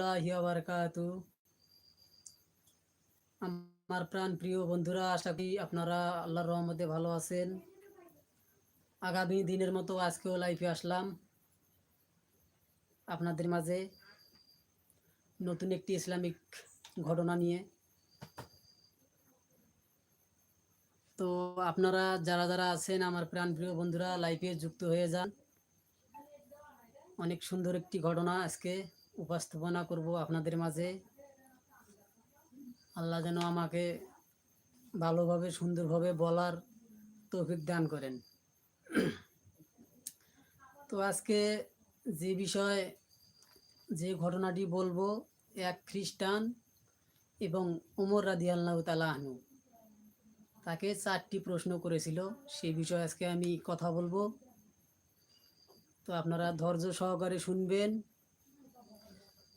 রহমতুল্লাহ আমার প্রাণ প্রিয় বন্ধুরা, আশা করি আপনারা আল্লাহর রহমতে ভালো আছেন। আগামী দিনের মতো আজকেও লাইফে আসলাম। আপনাদের মাঝে নতুন একটি ইসলামিক ঘটনা নিয়ে। তো আপনারা যারা যারা আছেন, আমার প্রাণ প্রিয় বন্ধুরা লাইফে যুক্ত হয়ে যান। অনেক সুন্দর একটি ঘটনা আজকে। উপস্থাপনা করব আপনাদের মাঝে। আল্লাহ যেন আমাকে ভালোভাবে, সুন্দরভাবে বলার তৌফিক দান করেন। তো আজকে যে বিষয়, যে ঘটনাটি বলব, এক খ্রিস্টান এবং উমর রাদি আল্লাহ তালা আনু তাকে চারটি প্রশ্ন করেছিল। সেই বিষয়ে আজকে আমি কথা বলব। তো আপনারা ধৈর্য সহকারে শুনবেন।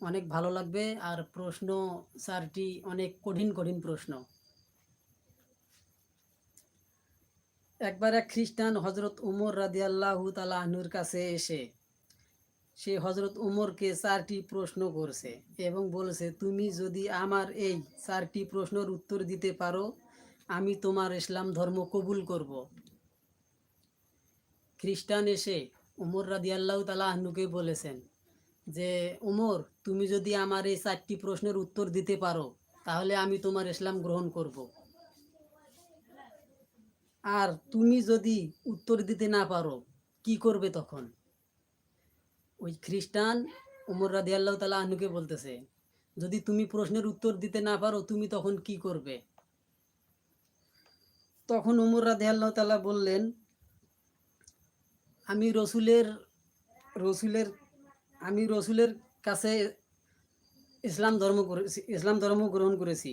অনেক ভালো লাগবে আর প্রশ্ন চারটি অনেক কঠিন কঠিন প্রশ্ন। একবার এক খ্রিস্টান হজরত উমর রাদি আল্লাহ তালাহনুর কাছে এসে, সে হজরত উমরকে চারটি প্রশ্ন করছে এবং বলেছে, তুমি যদি আমার এই চারটি প্রশ্নের উত্তর দিতে পারো, আমি তোমার ইসলাম ধর্ম কবুল করব। খ্রিস্টান এসে উমর রাদি আল্লাহ তালাহনুকে বলেছেন যে, উমর তুমি যদি আমার এই চারটি প্রশ্নের উত্তর দিতে পারো, তাহলে আমি তোমার ইসলাম গ্রহণ করব। আর তুমি যদি উত্তর দিতে না পারো, কি করবে তখন? ওই খ্রিস্টান উমর রাদি আল্লাহ তালা আহনুকে বলতেছে, যদি তুমি প্রশ্নের উত্তর দিতে না পারো, তুমি তখন কি করবে? তখন উমর রাদি আল্লাহ তালা বললেন, আমি রসুলের রসুলের, আমি রসুলের কাছে ইসলাম ধর্ম ইসলাম ধর্ম গ্রহণ করেছি।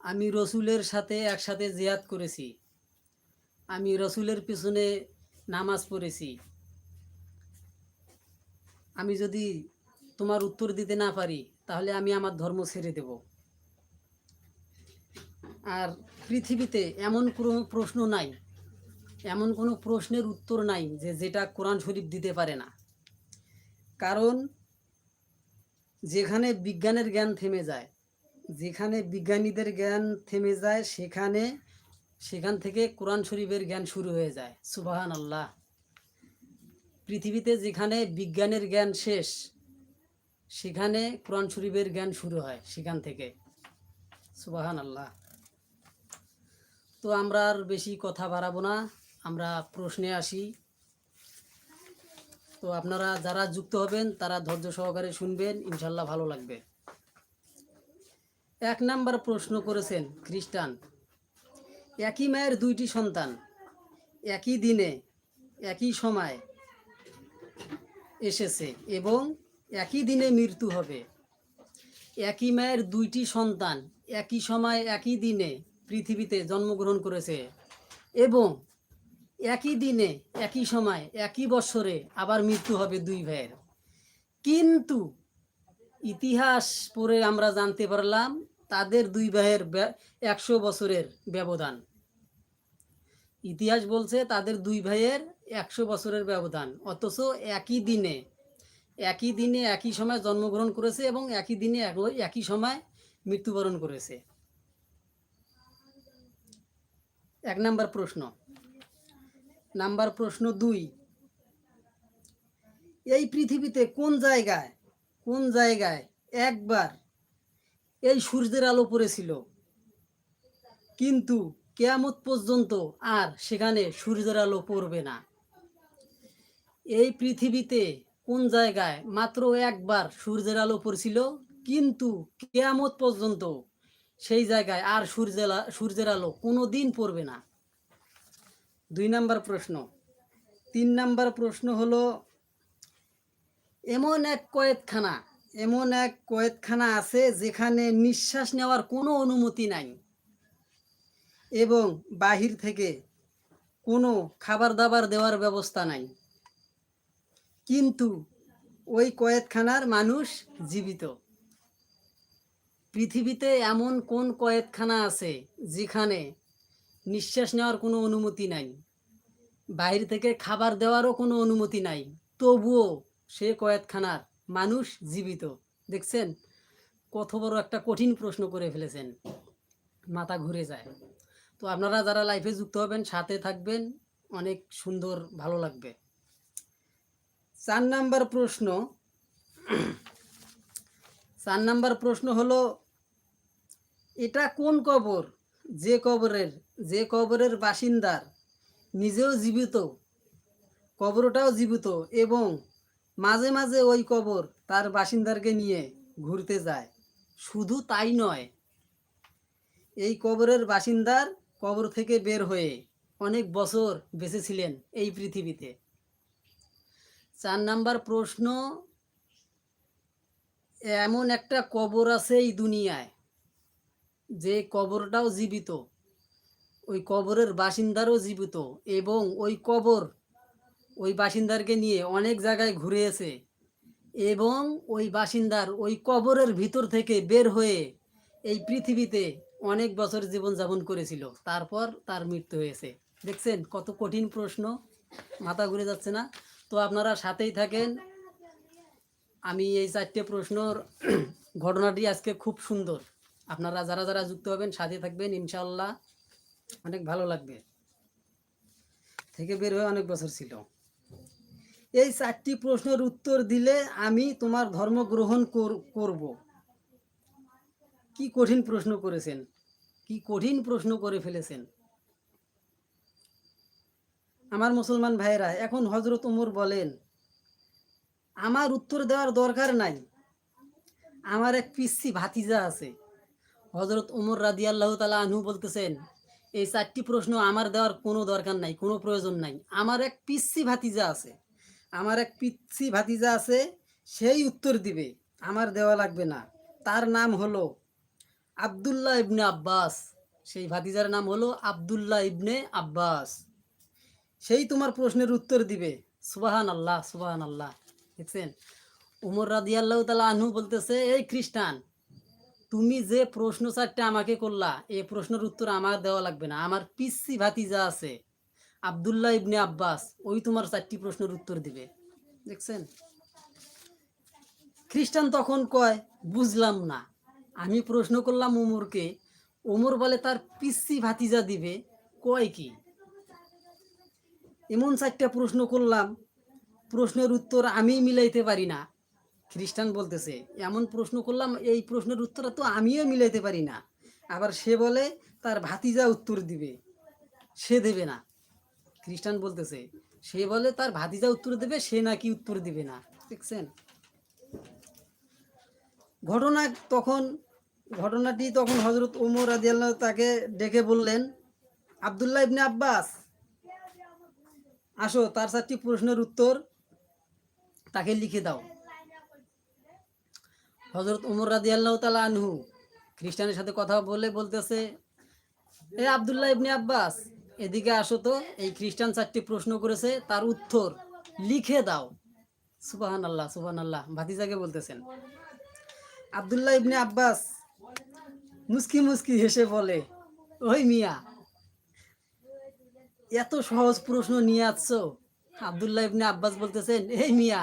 আমি রসুলের সাথে একসাথে জিয়াদ করেছি। আমি রসুলের পিছনে নামাজ পড়েছি। আমি যদি তোমার উত্তর দিতে না পারি, তাহলে আমি আমার ধর্ম ছেড়ে দেব। আর পৃথিবীতে এমন কোনো প্রশ্ন নাই, এমন কোনো প্রশ্নের উত্তর নাই যে যেটা কোরআন শরীফ দিতে পারে না। কারণ যেখানে বিজ্ঞানের জ্ঞান থেমে যায়, যেখানে বিজ্ঞানীদের জ্ঞান থেমে যায়, সেখানে, সেখান থেকে কোরআন শরীফের জ্ঞান শুরু হয়ে যায়। সুবাহান আল্লাহ পৃথিবীতে যেখানে বিজ্ঞানের জ্ঞান শেষ, সেখানে কোরআন শরীফের জ্ঞান শুরু হয় সেখান থেকে। সুবাহান আল্লাহ তো আমরা আর বেশি কথা বাড়াবো না, আমরা প্রশ্নে আসি। তো আপনারা যারা যুক্ত হবেন, তারা ধৈর্য সহকারে শুনবেন, ইনশাল্লাহ ভালো লাগবে। এক নাম্বার প্রশ্ন করেছেন খ্রিস্টান। একই মায়ের দুইটি সন্তান, একই দিনে, একই সময় এসেছে এবং একই দিনে মৃত্যু হবে। একই মায়ের দুইটি সন্তান, একই সময়, একই দিনে পৃথিবীতে জন্মগ্রহণ করেছে এবং একই দিনে, একই সময়, একই বছরে আবার মৃত্যু হবে দুই ভাইয়ের। কিন্তু ইতিহাস পড়ে আমরা জানতে পারলাম, তাদের দুই ভাইয়ের একশো বছরের ব্যবধান। ইতিহাস বলছে তাদের দুই ভাইয়ের একশো বছরের ব্যবধান, অথচ একই দিনে একই দিনে একই সময় জন্মগ্রহণ করেছে এবং একই দিনে একই সময় মৃত্যুবরণ করেছে। এক নাম্বার প্রশ্ন। নাম্বার প্রশ্ন দুই। এই পৃথিবীতে কোন জায়গায় কোন জায়গায় একবার এই সূর্যের আলো পড়েছিল? কিন্তু কেয়ামত পর্যন্ত আর সেখানে সূর্যের আলো পড়বে না। এই পৃথিবীতে কোন জায়গায় মাত্র একবার সূর্যের আলো পড়ছিল? কিন্তু কেয়ামত পর্যন্ত সেই জায়গায় আর সূর্যের সূর্যের আলো কোনো দিন পড়বে না। দুই নাম্বার প্রশ্ন। তিন নাম্বার প্রশ্ন হলো, এমন এক কয়েদখানা, এমন এক কয়েদখানা আছে যেখানে নিঃশ্বাস নেওয়ার কোনো অনুমতি নাই এবং বাহির থেকে কোনো খাবার দাবার দেওয়ার ব্যবস্থা নাই। কিন্তু ওই কয়েদখানার মানুষ জীবিত। পৃথিবীতে এমন কোন কয়েদখানা আছে যেখানে নিঃশ্বাস নেওয়ার কোনো অনুমতি নাই। বাইরে থেকে খাবার দেওয়ারও কোনো অনুমতি নাই। তবুও সে কয়েদখানার মানুষ জীবিত। দেখছেন? কত বড় একটা কঠিন প্রশ্ন করে ফেলেছেন। মাথা ঘুরে যায়। তো আপনারা যারা লাইফে যুক্ত হবেন, সাথে থাকবেন। অনেক সুন্দর, ভালো লাগবে। চার নাম্বার প্রশ্ন। চার নাম্বার প্রশ্ন হলো, এটা কোন কবর? যে কবরের যে কবরের বাসিন্দার নিজেও জীবিত, কবরটাও জীবিত এবং মাঝে মাঝে ওই কবর তার বাসিন্দারকে নিয়ে ঘুরতে যায়। শুধু তাই নয়, এই কবরের বাসিন্দার কবর থেকে বের হয়ে অনেক বছর বেঁচে ছিলেন এই পৃথিবীতে। চার নাম্বার প্রশ্ন, এমন একটা কবর আছে এই দুনিয়ায় যে কবরটাও জীবিত, ওই কবরের বাসিন্দারও জীবিত এবং ওই কবর ওই বাসিন্দারকে নিয়ে অনেক জায়গায় ঘুরেছে এবং ওই বাসিন্দার ওই কবরের ভিতর থেকে বের হয়ে এই পৃথিবীতে অনেক বছর জীবনযাপন করেছিল। তারপর তার মৃত্যু হয়েছে। দেখছেন কত কঠিন প্রশ্ন, মাথা ঘুরে যাচ্ছে না? তো আপনারা সাথেই থাকেন। আমি এই চারটে প্রশ্নর ঘটনাটি আজকে খুব সুন্দর। আপনারা যারা যারা যুক্ত হবেন, সাথে থাকবেন ইনশাল্লাহ অনেক ভালো লাগবে। থেকে বের হয়ে অনেক বছর ছিল। এই চারটি প্রশ্নের উত্তর দিলে আমি তোমার ধর্ম গ্রহণ কর- করব। কি কঠিন প্রশ্ন করেছেন? কি কঠিন প্রশ্ন করে ফেলেছেন? আমার মুসলমান ভাইরা এখন হজরত উমর বলেন, আমার উত্তর দেওয়ার দরকার নাই। আমার এক পিসি ভাতিজা আছে। হজরত উমর রাদি আল্লাহ তালা আনহু বলতেছেন, এই চারটি প্রশ্ন আমার দেওয়ার কোনো দরকার নাই, কোনো প্রয়োজন নাই। আমার এক পিসি ভাতিজা আছে, আমার এক পিসি ভাতিজা আছে, সেই উত্তর দিবে, আমার দেওয়া লাগবে না। তার নাম হলো আবদুল্লাহ ইবনে আব্বাস। সেই ভাতিজার নাম হলো আবদুল্লাহ ইবনে আব্বাস। সেই তোমার প্রশ্নের উত্তর দিবে সুবাহান আল্লাহ সুবাহান আল্লাহ দেখছেন? উমর রাদি আল্লাহ তালা আনহু বলতেছে, এই খ্রিস্টান তুমি যে প্রশ্ন চারটা আমাকে করলা এই প্রশ্নের উত্তর আমার দেওয়া লাগবে না। আমার পিসি ভাতিজা আছে, আবদুল্লাহ ইবনে আব্বাস, ওই তোমার চারটি প্রশ্নের উত্তর দিবে। দেখছেন? খ্রিস্টান তখন কয়, বুঝলাম না। আমি প্রশ্ন করলাম ওমরকে ওমর বলে তার পিসি ভাতিজা দিবে, কয় কি? এমন চারটা প্রশ্ন করলাম, প্রশ্নের উত্তর আমি মিলাইতে পারি না। খ্রিস্টান বলতেছে, এমন প্রশ্ন করলাম, এই প্রশ্নের উত্তর তো আমিও মিলাইতে পারি না। আবার সে বলে, তার ভাতিজা উত্তর দিবে, সে দেবে না। খ্রিস্টান বলতেছে, সে বলে, তার ভাতিজা উত্তর দেবে, সে নাকি উত্তর দিবে না। দেখছেন? ঘটনা তখন, ঘটনাটি তখন হজরত ওমর আদিয়াল্লাহ তাকে ডেকে বললেন, আবদুল্লাহ ইবনে আব্বাস, আসো, তার চারটি প্রশ্নের উত্তর তাকে লিখে দাও। হজরত উমর রাদি আল্লাহ তালা আনহু খ্রিস্টানের সাথে কথা বলে বলতেছে, এ আবদুল্লাহ ইবনে আব্বাস, এদিকে আসো তো, এই খ্রিস্টান চারটি প্রশ্ন করেছে, তার উত্তর লিখে দাও। সুবাহান আল্লাহ সুবাহান আল্লাহ ভাতিজাকে বলতেছেন। আবদুল্লাহ ইবনে আব্বাস মুস্কি মুস্কি হেসে বলে, ওই মিয়া, এত সহজ প্রশ্ন নিয়ে আসছো। আবদুল্লাহ ইবনে আব্বাস বলতেছেন, এই মিয়া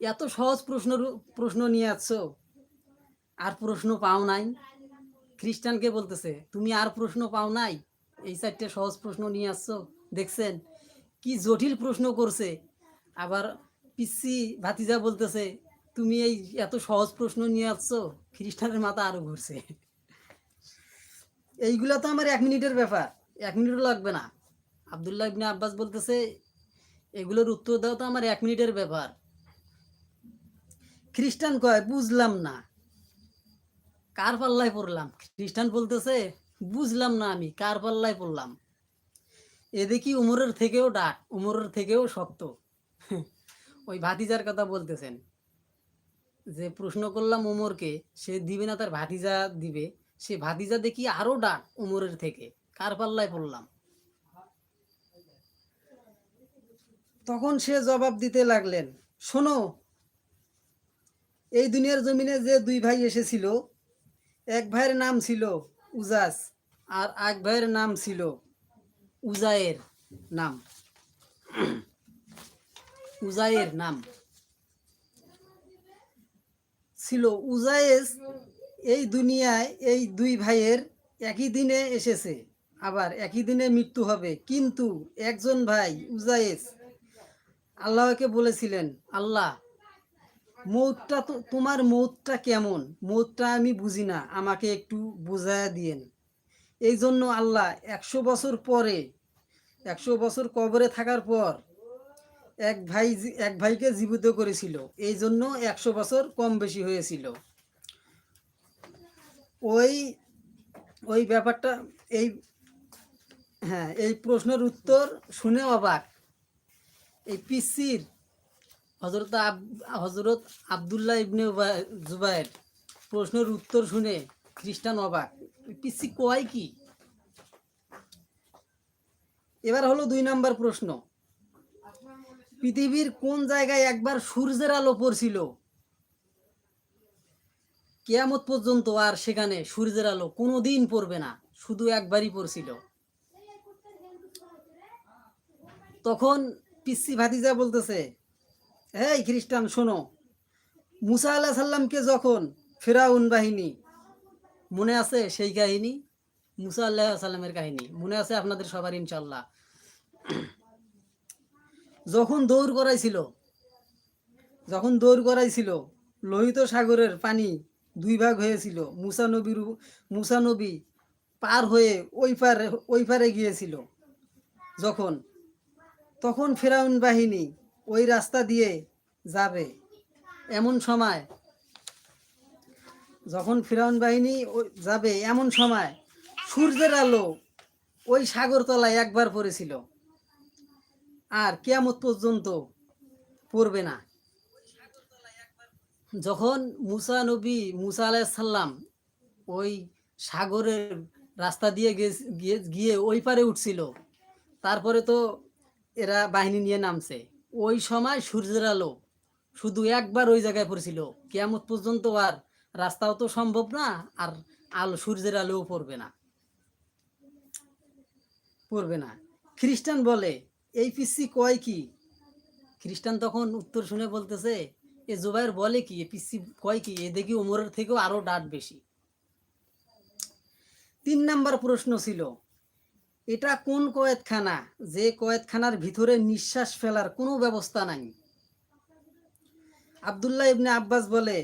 এত সহজ প্রশ্ন প্রশ্ন নিয়ে আসছো আর প্রশ্ন পাও নাই। খ্রিস্টানকে বলতেছে, তুমি আর প্রশ্ন পাও নাই? এই চারটে সহজ প্রশ্ন নিয়ে আসছো দেখছেন, কি জটিল প্রশ্ন করছে। আবার পিসি ভাতিজা বলতেছে, তুমি এই এত সহজ প্রশ্ন নিয়ে আসছো খ্রিস্টানের মাথা আরও ঘুরছে। এইগুলা তো আমার এক মিনিটের ব্যাপার, এক মিনিটও লাগবে না। আবদুল্লাহ আব্বাস বলতেছে, এগুলোর উত্তর দেওয়া তো আমার এক মিনিটের ব্যাপার। খ্রিস্টান কয়, বুঝলাম না। কার পাল্লায় পড়লাম? খ্রিস্টান বলতেছে, বুঝলাম না আমি, কার পাল্লায় পড়লাম? এ দেখি উমরের থেকেও ডাক, উমরের থেকেও শক্ত। ওই ভাতিজার কথা বলতেছেন, যে প্রশ্ন করলাম উমরকে, সে দিবে না তার ভাতিজা দিবে, সে ভাতিজা দেখি আরও ডাক উমরের থেকে, কার পাল্লায় পড়লাম? তখন সে জবাব দিতে লাগলেন, শোনো এই দুনিয়ার জমিনে যে দুই ভাই এসেছিল, এক ভাইয়ের নাম ছিল উজাস আর এক ভাইয়ের নাম ছিল উজায়ের নাম। উজায়ের নাম ছিল। উজায়েস এই দুনিয়ায় এই দুই ভাইয়ের একই দিনে এসেছে, আবার একই দিনে মৃত্যু হবে। কিন্তু একজন ভাই উজায়েস আল্লাহকে বলেছিলেন, আল্লাহ মৌতটা তো, তোমার মৌতটা কেমন? মৌতটা আমি বুঝি না। আমাকে একটু বুঝায়া দিয়েন। এই জন্য আল্লাহ একশো বছর পরে, একশো বছর কবরে থাকার পর এক ভাই এক ভাইকে জীবিত করেছিল। এই জন্য একশো বছর কম বেশি হয়েছিল। ওই ওই ব্যাপারটা, এই হ্যাঁ এই প্রশ্নের উত্তর শুনে অবাক। এই পিসির হজরত হজরত আবদুল্লাহ ইবনে জুবায়ের প্রশ্নের উত্তর শুনে খ্রিস্টান অবাক। পিসি কয় কি? এবার হলো দুই নাম্বার প্রশ্ন। পৃথিবীর কোন জায়গায় একবার সূর্যের আলো পড়ছিল? কেয়ামত পর্যন্ত আর সেখানে সূর্যের আলো কোনোদিন পড়বে না, শুধু একবারই পড়ছিল। তখন পিসি ভাতিজা বলতেছে এই খ্রিস্টান, শোনো। মুসা আল্লাহ সাল্লামকে যখন ফেরাউন বাহিনী, মনে আছে সেই কাহিনী? মুসা আল্লাহ সাল্লামের কাহিনী। মনে আছে আপনাদের সবার ইনশাল্লাহ যখন দৌড় করাইছিল, যখন দৌড় করাইছিল, লোহিত সাগরের পানি দুই ভাগ হয়েছিল। মুসা নবীর মুসা নবী পার হয়ে ওই পারে ওই পারে গিয়েছিল। যখন, তখন ফেরাউন বাহিনী ওই রাস্তা দিয়ে যাবে। এমন সময়, যখন ফিরাউন বাহিনী যাবে, এমন সময় সূর্যের আলো ওই সাগরতলায় একবার পড়েছিল। আর কেয়ামত পর্যন্ত পড়বে না। যখন মুসা নবী মুসা আলাইসাল্লাম ওই সাগরের রাস্তা দিয়ে গিয়ে গিয়ে ওই পারে উঠছিল, তারপরে তো এরা বাহিনী নিয়ে নামছে। ওই সময় সূর্যের আলো শুধু একবার ওই জায়গায় পড়েছিল। কেয়ামত পর্যন্ত আর রাস্তাও তো সম্ভব না, আর আলো সূর্যের আলোও পড়বে না। পড়বে না। খ্রিস্টান বলে, এই পিসি কয় কি? খ্রিস্টান তখন উত্তর শুনে বলতেছে, এ জুবাইর বলে কি, এ পিসি কয় কি? এ দেখি ওমরের থেকেও আরও ডাট বেশি। তিন নাম্বার প্রশ্ন ছিল এটা কোন কয়েদখানা? যে কয়েদখানার ভিতরে নিঃশ্বাস ফেলার কোনো ব্যবস্থা নাই। আবদুল্লাহ ইবনে আব্বাস বলে,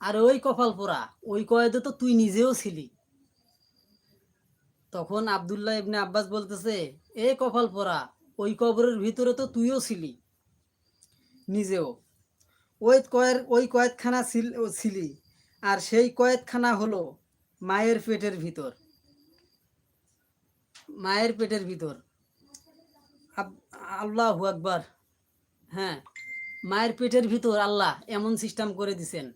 আর ওই কপাল পোড়া, ওই কয়েদে তো তুই নিজেও ছিলি। তখন আবদুল্লাহ ইবনে আব্বাস বলতেছে, এ কপাল পোড়া, ওই কবরের ভিতরে তো তুইও ছিলি, নিজেও। ওই কয়ের, ওই কয়েদখানা ছিল, ছিলি, আর সেই কয়েদখানা হলো মায়ের পেটের ভিতর। মায়ের পেটের ভিতর। আল্লাহ আকবার। হ্যাঁ মায়ের পেটের ভিতর আল্লাহ এমন সিস্টেম করে দিছেন।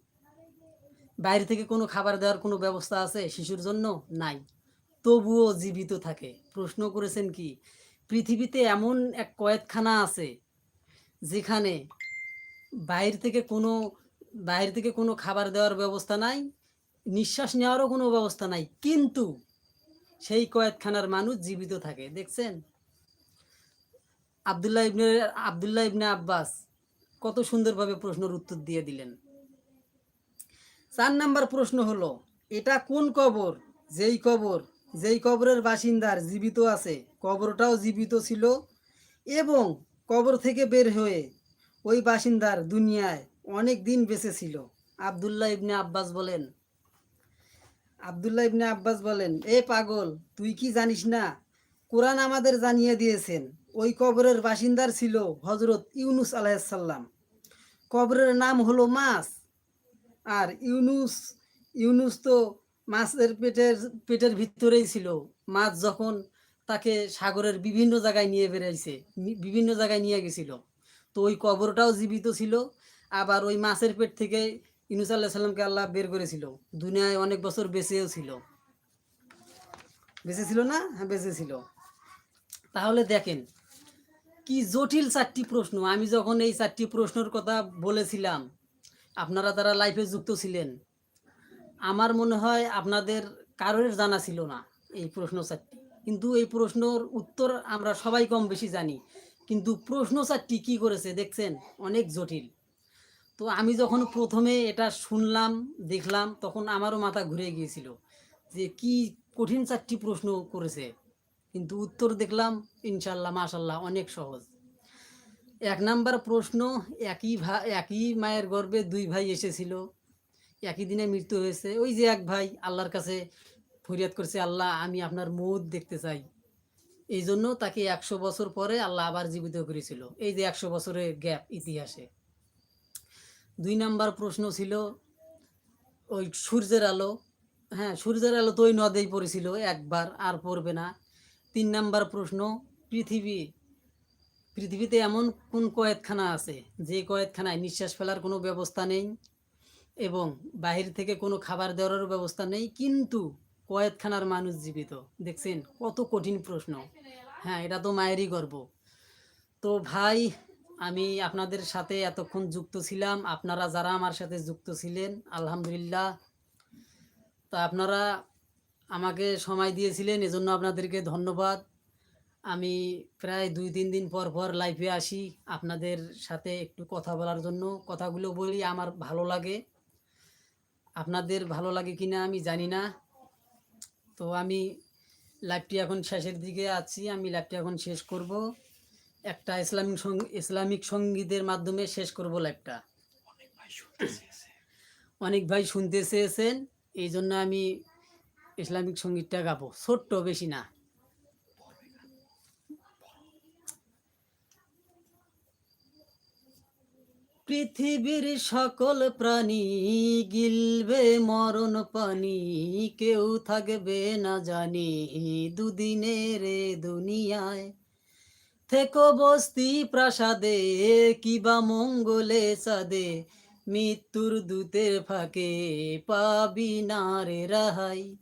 বাইরে থেকে কোনো খাবার দেওয়ার কোনো ব্যবস্থা আছে শিশুর জন্য? নাই। তবুও জীবিত থাকে। প্রশ্ন করেছেন কি, পৃথিবীতে এমন এক কয়েদখানা আছে যেখানে বাইরে থেকে কোনো, বাইরে থেকে কোনো খাবার দেওয়ার ব্যবস্থা নাই, নিঃশ্বাস নেওয়ারও কোনো ব্যবস্থা নাই। কিন্তু সেই কয়েদখানার মানুষ জীবিত থাকে, দেখছেন? আবদুল্লাহ ইবনে আবদুল্লাহ ইবনে আব্বাস কত সুন্দরভাবে প্রশ্নের উত্তর দিয়ে দিলেন। চার নাম্বার প্রশ্ন হলো, এটা কোন কবর? যেই কবর, যেই কবরের বাসিন্দার জীবিত আছে, কবরটাও জীবিত ছিল এবং কবর থেকে বের হয়ে ওই বাসিন্দার দুনিয়ায় অনেক দিন বেঁচে ছিল। আবদুল্লাহ ইবনে আব্বাস বলেন আবদুল্লাহ ইবনে আব্বাস বলেন, এ পাগল, তুই কি জানিস না? কোরআন আমাদের জানিয়ে দিয়েছেন। ওই কবরের বাসিন্দার ছিল হজরত ইউনুস আলাইসাল্লাম কবরের নাম হলো মাছ আর ইউনুস ইউনুস তো মাছের পেটের পেটের ভিতরেই ছিল। মাছ যখন তাকে সাগরের বিভিন্ন জায়গায় নিয়ে বেড়াইছে বিভিন্ন জায়গায় নিয়ে গেছিল। তো ওই কবরটাও জীবিত ছিল। আবার ওই মাছের পেট থেকে ইউনুস আল্লাহ সাল্লামকে আল্লাহ বের করেছিল। দুনিয়ায় অনেক বছর বেঁচেও ছিল। বেঁচে ছিল না? হ্যাঁ বেঁচে ছিল। তাহলে দেখেন, কি জটিল চারটি প্রশ্ন। আমি যখন এই চারটি প্রশ্নের কথা বলেছিলাম, আপনারা তারা লাইফে যুক্ত ছিলেন, আমার মনে হয় আপনাদের কারোর জানা ছিল না এই প্রশ্ন চারটি। কিন্তু এই প্রশ্নর উত্তর আমরা সবাই কম বেশি জানি। কিন্তু প্রশ্ন চারটি কি করেছে, দেখছেন? অনেক জটিল। তো আমি যখন প্রথমে এটা শুনলাম, দেখলাম, তখন আমারও মাথা ঘুরে গিয়েছিল যে কি কঠিন চারটি প্রশ্ন করেছে। কিন্তু উত্তর দেখলাম, ইনশাল্লাহ, মাশাল্লাহ, অনেক সহজ। এক নাম্বার প্রশ্ন, একই ভাই একই মায়ের গর্ভে দুই ভাই এসেছিল, একই দিনে মৃত্যু হয়েছে। ওই যে এক ভাই আল্লাহর কাছে ফরিয়াদ করছে, আল্লাহ, আমি আপনার মৌত দেখতে চাই। এই জন্য তাকে একশো বছর পরে আল্লাহ আবার জীবিত করেছিল। এই যে একশো বছরের গ্যাপ ইতিহাসে। দুই নাম্বার প্রশ্ন ছিল, ওই সূর্যের আলো। হ্যাঁ সূর্যের আলো তো ওই নদেই পড়েছিল, একবার আর পড়বে না। তিন নাম্বার প্রশ্ন, পৃথিবী, পৃথিবীতে এমন কোন কয়েদখানা আছে? যে কয়েদখানায় নিঃশ্বাস ফেলার কোনো ব্যবস্থা নেই এবং বাহির থেকে কোনো খাবার দেওয়ারও ব্যবস্থা নেই, কিন্তু কয়েদখানার মানুষ জীবিত। দেখছেন, কত কঠিন প্রশ্ন। হ্যাঁ এটা তো মায়েরই গর্ব। তো ভাই আমি আপনাদের সাথে এতক্ষণ যুক্ত ছিলাম। আপনারা যারা আমার সাথে যুক্ত ছিলেন, আলহামদুলিল্লাহ। তা আপনারা আমাকে সময় দিয়েছিলেন, এজন্য আপনাদেরকে ধন্যবাদ। আমি প্রায় দুই, তিন দিন পর পর লাইফে আসি আপনাদের সাথে একটু কথা বলার জন্য। কথাগুলো বলি, আমার ভালো লাগে। আপনাদের ভালো লাগে কিনা আমি জানি না। তো আমি লাইভটি এখন শেষের দিকে আছি, আমি লাইভটি এখন শেষ করব। একটা ইসলামিক ইসলামিক সঙ্গীতের মাধ্যমে শেষ করব লাইভটা অনেক ভাই শুনতে চেয়েছেন এই জন্য আমি ইসলামিক সঙ্গীতটা গাবো। ছোট্ট বেশি না। পৃথিবীর সকল প্রাণী গিলবে মরণ পানি কেউ থাকবে না জানি দুদিনের দুনিয়ায়। থেকো বস্তি প্রাসাদে কিবা মঙ্গলে সাদে। মৃত্যুর দূতের ফাঁকে পাবি না রে রাহাই।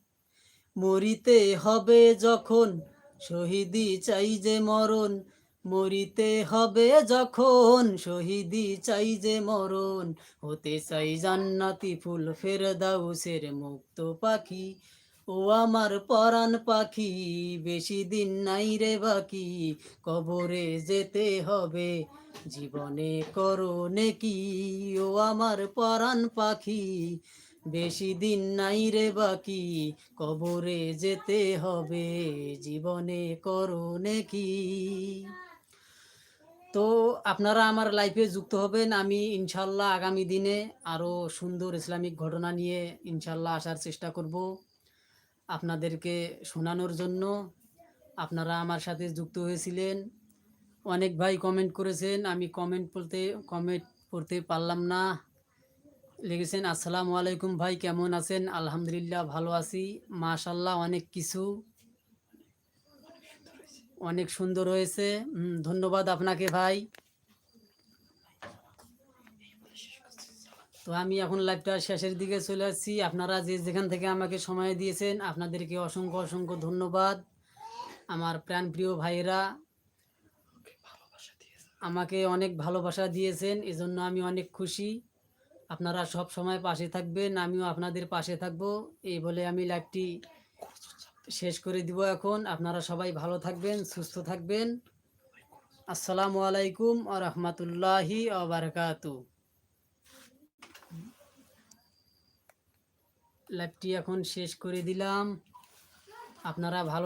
মরিতে হবে যখন শহীদি চাই যে মরণ। মরিতে হবে যখন শহীদি চাই যে মরণ। হতে চাই জান্নাতি ফুল, ফেরদাউসের মুক্ত পাখি। ও আমার পরাণ পাখি, বেশি দিন নাই রে বাকি, কবরে যেতে হবে। জীবনে করো নেকি ও আমার পরাণ পাখি, বেশি দিন নাই রে বাকি, কবরে যেতে হবে। জীবনে করো নেকি তো আপনারা আমার লাইফে যুক্ত হবেন। আমি ইনশাল্লাহ আগামী দিনে আরও সুন্দর ইসলামিক ঘটনা নিয়ে ইনশাল্লাহ আসার চেষ্টা করব। আপনাদেরকে শোনানোর জন্য আপনারা আমার সাথে যুক্ত হয়েছিলেন। অনেক ভাই কমেন্ট করেছেন, আমি কমেন্ট পড়তে কমেন্ট পড়তে পারলাম না। লিখেছেন, আসসালামু আলাইকুম ভাই, কেমন আছেন? আলহামদুলিল্লাহ ভালো আছি। মাশাল্লাহ অনেক কিছু। অনেক সুন্দর হয়েছে। ধন্যবাদ আপনাকে ভাই। তো আমি এখন লাইভটা শেষের দিকে চলে আসছি। আপনারা যে যেখান থেকে আমাকে সময় দিয়েছেন, আপনাদেরকে অসংখ্য অসংখ্য ধন্যবাদ। আমার প্রাণপ্রিয় ভাইয়েরা, আমাকে অনেক ভালোবাসা দিয়েছেন, এজন্য আমি অনেক খুশি। আপনারা সব সময় পাশে থাকবেন, আমিও আপনাদের পাশে থাকব। এই বলে আমি লাইভটি শেষ করে দিব এখন। আপনারা সবাই ভালো থাকবেন, সুস্থ থাকবেন। আসসালামু আলাইকুম আ রহমতুল্লাহি আবরকাতু লাইভটি এখন শেষ করে দিলাম। আপনারা ভালো